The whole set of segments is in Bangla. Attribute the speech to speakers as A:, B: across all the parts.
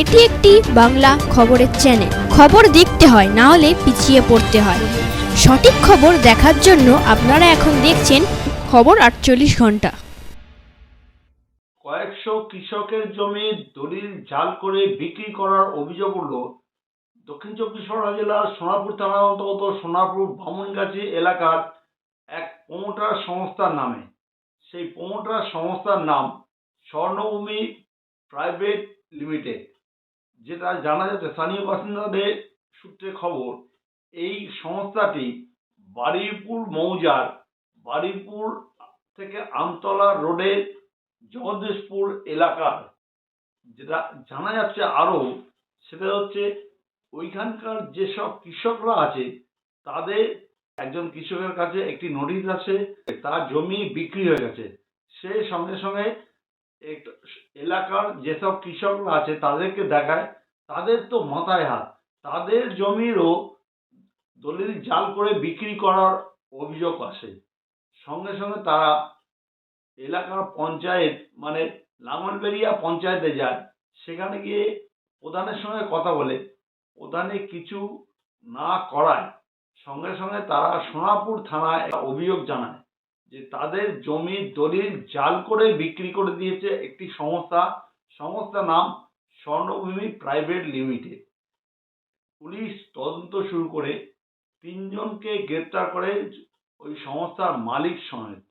A: এটি একটি বাংলা খবরের চ্যানেল খবর দেখতে হয়, না হলে পিছিয়ে পড়তে হয়। সঠিক খবর দেখার জন্য আপনারা এখন দেখছেন খবর আটচল্লিশ ঘণ্টা।
B: কয়েকশো কৃষকের জমি দলিল জাল করে বিক্রি করার অভিযোগ উঠল। দক্ষিণ চব্বিশ পরগনা জেলার সোনাপুর থানার অন্তর্গত সোনাপুর বামুনগাছি এলাকার এক প্রমোটার সংস্থার নামে। সেই প্রমোটার সংস্থার নাম স্বর্ণভূমি প্রাইভেট লিমিটেড। যেটা জানা যাচ্ছে, স্থানীয় বাসিন্দাদের সূত্রে খবর, এই সংস্থাটি বারুইপুর মৌজার বারুইপুর থেকে আমতলা রোডের জগদীশপুর এলাকার, যেটা জানা যাচ্ছে আরও, সেটা হচ্ছে ওইখানকার যেসব কৃষকরা আছে, তাদের একজন কৃষকের কাছে একটি নোটিশ আছে তার জমি বিক্রি হয়ে গেছে। সে সঙ্গে সঙ্গে এলাকার যেসব কৃষকরা আছে তাদেরকে দেখায়, তাদের তো মাথায় হাত। তাদের জমিরও দলিল জাল করে বিক্রি করার অভিযোগ আসে। সঙ্গে সঙ্গে তারা এলাকার পঞ্চায়েত মানে লাঙলবেরিয়া পঞ্চায়েতে যায়। সেখানে গিয়ে প্রধানের সঙ্গে কথা বলে। প্রধানে কিছু না করায়। সঙ্গে সঙ্গে তারা সোনাপুর থানায় অভিযোগ জানায়। যে তাদের জমির দলিল জাল করে বিক্রি করে দিয়েছে একটি সংস্থা। সংস্থার নাম স্বর্ণভূমি প্রাইভেট লিমিটেড। পুলিশ তদন্ত শুরু করে তিনজনকে গ্রেপ্তার করে ওই সংস্থার মালিক সমেত।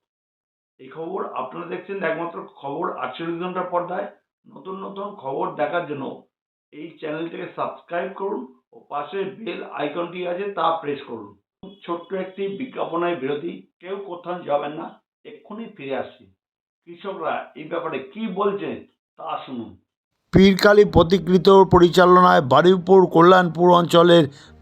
B: এই খবর আপনারা দেখছেন একমাত্র খবর আটচল্লিশ ঘণ্টা পর্দায়। নতুন নতুন খবর দেখার জন্য এই চ্যানেলটিকে সাবস্ক্রাইব করুন ও পাশে বেল আইকনটি আছে তা প্রেস করুন। ছোট্ট একটি বিজ্ঞাপনের বিরোধী কেউ কোথাও যাবেন না, এক্ষুনি ফিরে আসি। কৃষকরা এই ব্যাপারে কি বলছে তা শুনুন।
C: পীরকালী প্রতিকৃত পরিচালনায় বারুইপুর, কল্যাণপুর অঞ্চলের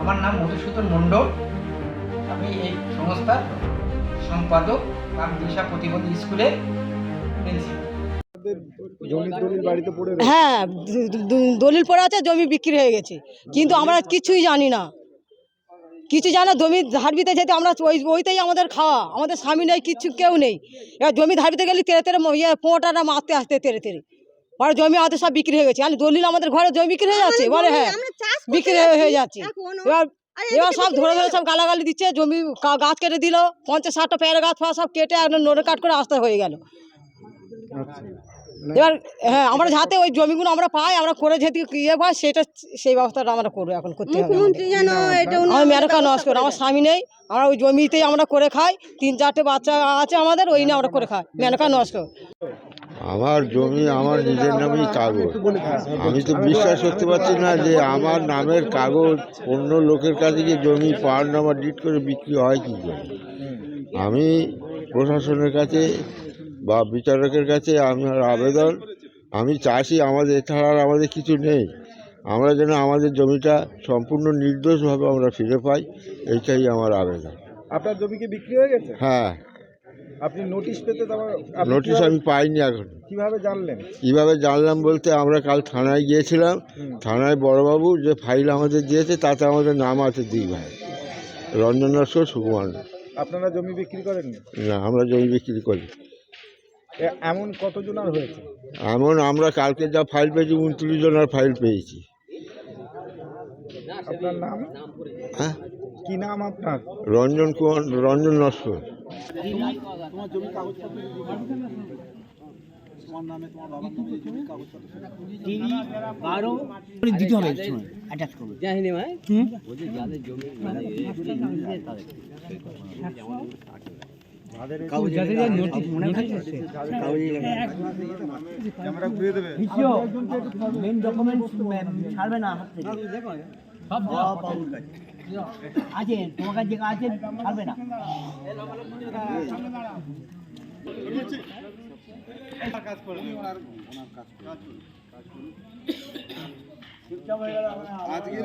D: আমার নাম মধুসূদন মণ্ডল। আমি এই সংস্থার সম্পাদক কাম দিশা প্রতিবন্ধী স্কুলের প্রিন্সিপাল।
E: হ্যাঁ দলিল পড়ে আছে জমি বিক্রি হয়ে গেছে। কিন্তু আমরা কিছুই জানি না। কিছু জানা জমি ধারবিতে যেতে আমরা ওই ওইতেই আমাদের খাওয়া। আমাদের স্বামী নেই কিচ্ছু কেউ নেই। এবার জমি ধারবিতে গেলে তেরে তেরে ইয়ে পোঁটাটা মারতে আসতে তেরে তেরে। পরে জমি আমাদের সব বিক্রি হয়ে গেছে। আর দলিল আমাদের ঘরে জমি বিক্রি হয়ে যাচ্ছে বলে হ্যাঁ বিক্রি হয়ে হয়ে যাচ্ছে। এবার এবার সব ধরে ধরে সব গালাগালি দিচ্ছে জমি গাছ কেটে দিল পঞ্চাশ ষাটটা পেয়ারা গাছ ফাছ সব কেটে একদম নোড়ে কাট করে আসতে হয়ে গেল। এবার হ্যাঁ আমরা যাতে ওই জমিগুলো আমরা পাই আমরা করে যেতে ইয়ে পাই সেটা সেই ব্যবস্থাটা আমরা করব এখন করতে হবে আমার মেরকা নষ্ট আমার স্বামী নেই আমরা ওই জমিতেই আমরা করে খাই তিন চারটে বাচ্চা আছে আমাদের ওই নিয়ে আমরা করে খাই। মেনকা নষ্ট
F: আমার জমি আমার নিজের নামেই কাগজ। আমি তো বিশ্বাস করতে পারছি না যে আমার নামের কাগজ অন্য লোকের কাছে গিয়ে জমি পাওয়ার নাম্বার ডিট করে বিক্রি হয় কী করে? আমি প্রশাসনের কাছে বা বিচারকের কাছে আমার আবেদন আমি চাষি আমাদের এছাড়া আর আমাদের কিছু নেই। আমরা যেন আমাদের জমিটা সম্পূর্ণ নির্দোষভাবে আমরা ফিরে পাই এইটাই আমার আবেদন।
G: আপনার জমি কি বিক্রি হয়ে গেছে?
F: হ্যাঁ।
H: আপনি নোটিশ পেতে
F: নোটিশ আমি পাইনি এখন।
H: কীভাবে জানলেন?
F: কীভাবে জানলাম বলতে আমরা কাল থানায় গিয়েছিলাম। থানায় বড়বাবু যে ফাইল আমাদের দিয়েছে তাতে আমাদের নাম আছে দুই ভাই। রঞ্জন নস্কর সুকুমার
H: আপনারা জমি বিক্রি করেননি?
F: না আমরা জমি বিক্রি করি।
H: এমন কতজনের হয়েছে?
F: এমন আমরা কালকে যা ফাইল পেয়েছি উনত্রিশ জনের ফাইল পেয়েছি।
H: আপনার নাম?
F: হ্যাঁ?
H: কি নাম আপনার?
F: রঞ্জন কুমার রঞ্জন নস্কর।
H: তোমার জমি ছাড়বে না সব আজেন তোমার যে আছেন ছাড়বে না।
B: আজকে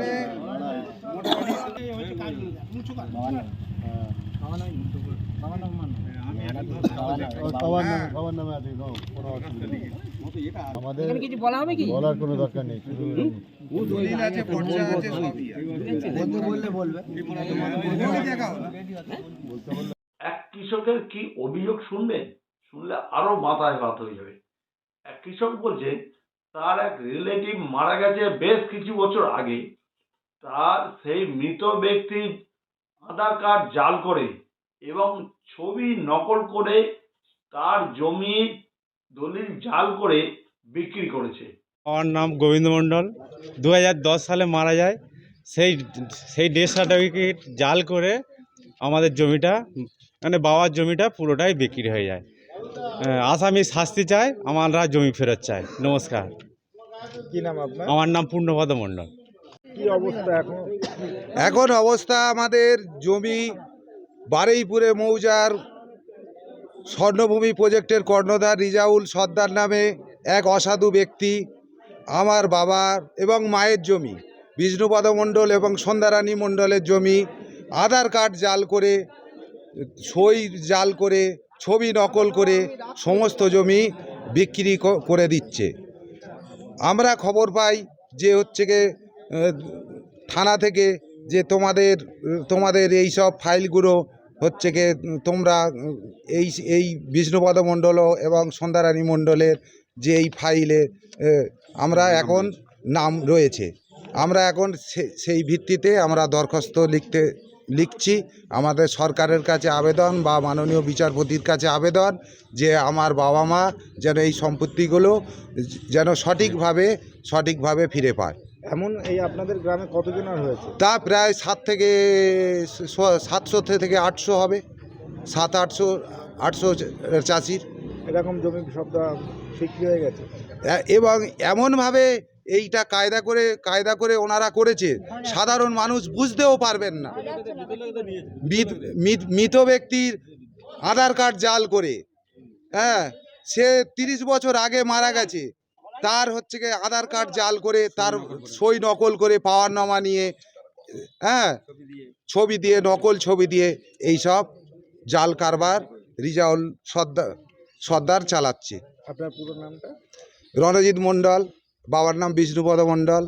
B: এক কৃষকের কি অভিযোগ শুনবেন শুনলে আরও মাথায় হাত হয়ে যাবে। এক কৃষক বলছে, তার এক রিলেটিভ মারা গেছে বেশ কিছু বছর আগে। তার সেই মৃত ব্যক্তির আধার কার্ড জাল করে এবং ছবি নকল করে তার জমি দলিল জাল করে বিক্রি করেছে।
G: আমার নাম গোবিন্দ মণ্ডল। দু সালে মারা যায়। সেই সেই ডেথ সার্টিফিকেট জাল করে আমাদের জমিটা মানে বাবার জমিটা পুরোটাই বিক্রি হয়ে যায়। আসামি শাস্তি চায় আমরা জমি ফেরত চাই নমস্কার।
H: কি নাম আপনার?
G: আমার নাম পূর্ণপদ মণ্ডল।
H: এখন?
I: অবস্থা আমাদের জমি বারুইপুরে মৌজার স্বর্ণভূমি প্রজেক্টের কর্ণধার রিজাউল সর্দার নামে এক অসাধু ব্যক্তি, আমার বাবার এবং মায়ের জমি, বিষ্ণুপদ মণ্ডল এবং সন্ধ্যারানী মণ্ডলের জমি, আধার কার্ড জাল করে, সই জাল করে, ছবি নকল করে সমস্ত জমি বিক্রি করে দিচ্ছে। আমরা খবর পাই যে হচ্ছে গিয়ে থানা থেকে যে তোমাদের তোমাদের এই সব ফাইলগুলো হচ্ছে গিয়ে তোমরা এই এই বিষ্ণুপদ মণ্ডল এবং সন্ধ্যারানী মণ্ডলের যে এই ফাইলে আমরা এখন নাম রয়েছে। আমরা এখন সেই ভিত্তিতে আমরা দরখাস্ত লিখতে, লিখছি। আমাদের সরকারের কাছে আবেদন বা মাননীয় বিচারপতির কাছে আবেদন যে আমার বাবা মা যেন এই সম্পত্তিগুলো যেন সঠিকভাবে সঠিকভাবে ফিরে পায়।
H: এমন এই আপনাদের গ্রামে কতজন আর হয়েছে?
I: তা প্রায় সাত থেকে সাতশো থেকে আটশো হবে। সাত আটশো আটশো চাষির।
H: এরকম জমি সব দা- বিক্রি হয়ে গেছে?
I: এবং এমনভাবে এইটা কায়দা করে কায়দা করে ওনারা করেছে সাধারণ মানুষ বুঝতেও পারবেন না। মৃত ব্যক্তির আধার কার্ড জাল করে হ্যাঁ সে তিরিশ বছর আগে মারা গেছে। তার হচ্ছে গিয়ে আধার কার্ড জাল করে তার সই নকল করে পাওয়ার নামা নিয়ে হ্যাঁ ছবি দিয়ে নকল ছবি দিয়ে এই সব জাল কারবার রিজাউল সর্দার সর্দার চালাচ্ছে।
H: আপনার পুরো নামটা?
I: রণজিৎ মণ্ডল বাবার নাম বিষ্ণুপদ মণ্ডল।